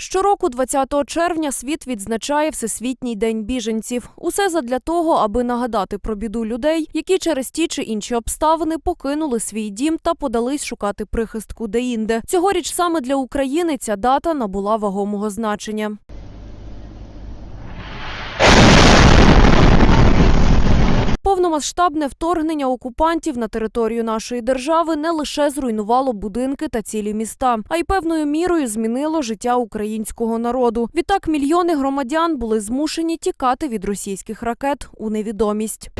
Щороку, 20 червня, світ відзначає Всесвітній день біженців. Усе задля того, аби нагадати про біду людей, які через ті чи інші обставини покинули свій дім та подались шукати прихистку деінде. Цьогоріч саме для України ця дата набула вагомого значення. Повномасштабне вторгнення окупантів на територію нашої держави не лише зруйнувало будинки та цілі міста, а й певною мірою змінило життя українського народу. Відтак мільйони громадян були змушені тікати від російських ракет у невідомість.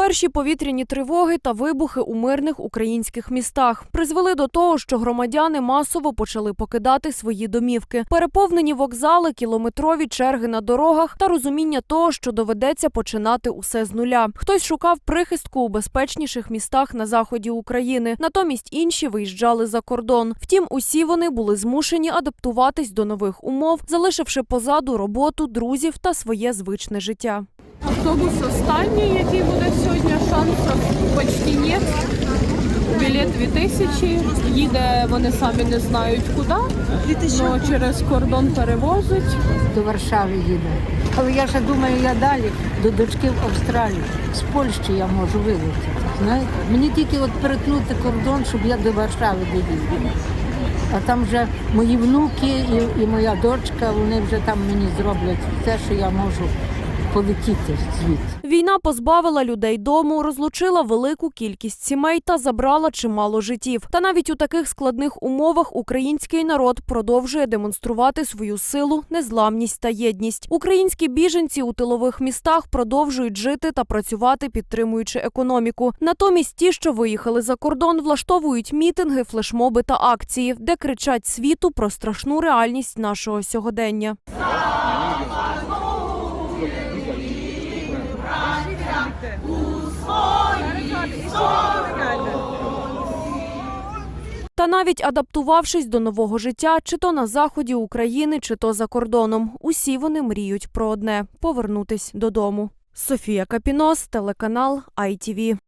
Перші повітряні тривоги та вибухи у мирних українських містах призвели до того, що громадяни масово почали покидати свої домівки. Переповнені вокзали, кілометрові черги на дорогах та розуміння того, що доведеться починати усе з нуля. Хтось шукав прихистку у безпечніших містах на заході України, натомість інші виїжджали за кордон. Втім, усі вони були змушені адаптуватись до нових умов, залишивши позаду роботу, друзів та своє звичне життя. Автобус останній, який буде сьогодні, шансів почти нет. Білет 2000, їде, вони самі не знають куди, але через кордон перевозить. до Варшави їде. Але я ще думаю, я далі до дочки в Австралію. З Польщі я можу вилетіти. Знаєте, мені тільки от перетнути кордон, щоб я до Варшави доїхала. А там вже мої внуки і, і моя дочка, вони вже там мені зроблять все, що я можу полетіти звідси. Війна позбавила людей дому, розлучила велику кількість сімей та забрала чимало життів. Та навіть у таких складних умовах український народ продовжує демонструвати свою силу, незламність та єдність. Українські біженці у тилових містах продовжують жити та працювати, підтримуючи економіку. Натомість ті, що виїхали за кордон, влаштовують мітинги, флешмоби та акції, де кричать світу про страшну реальність нашого сьогодення. Та навіть адаптувавшись до нового життя, чи то на заході України, чи то за кордоном, усі вони мріють про одне повернутись додому. Софія Капінос, телеканал ITV.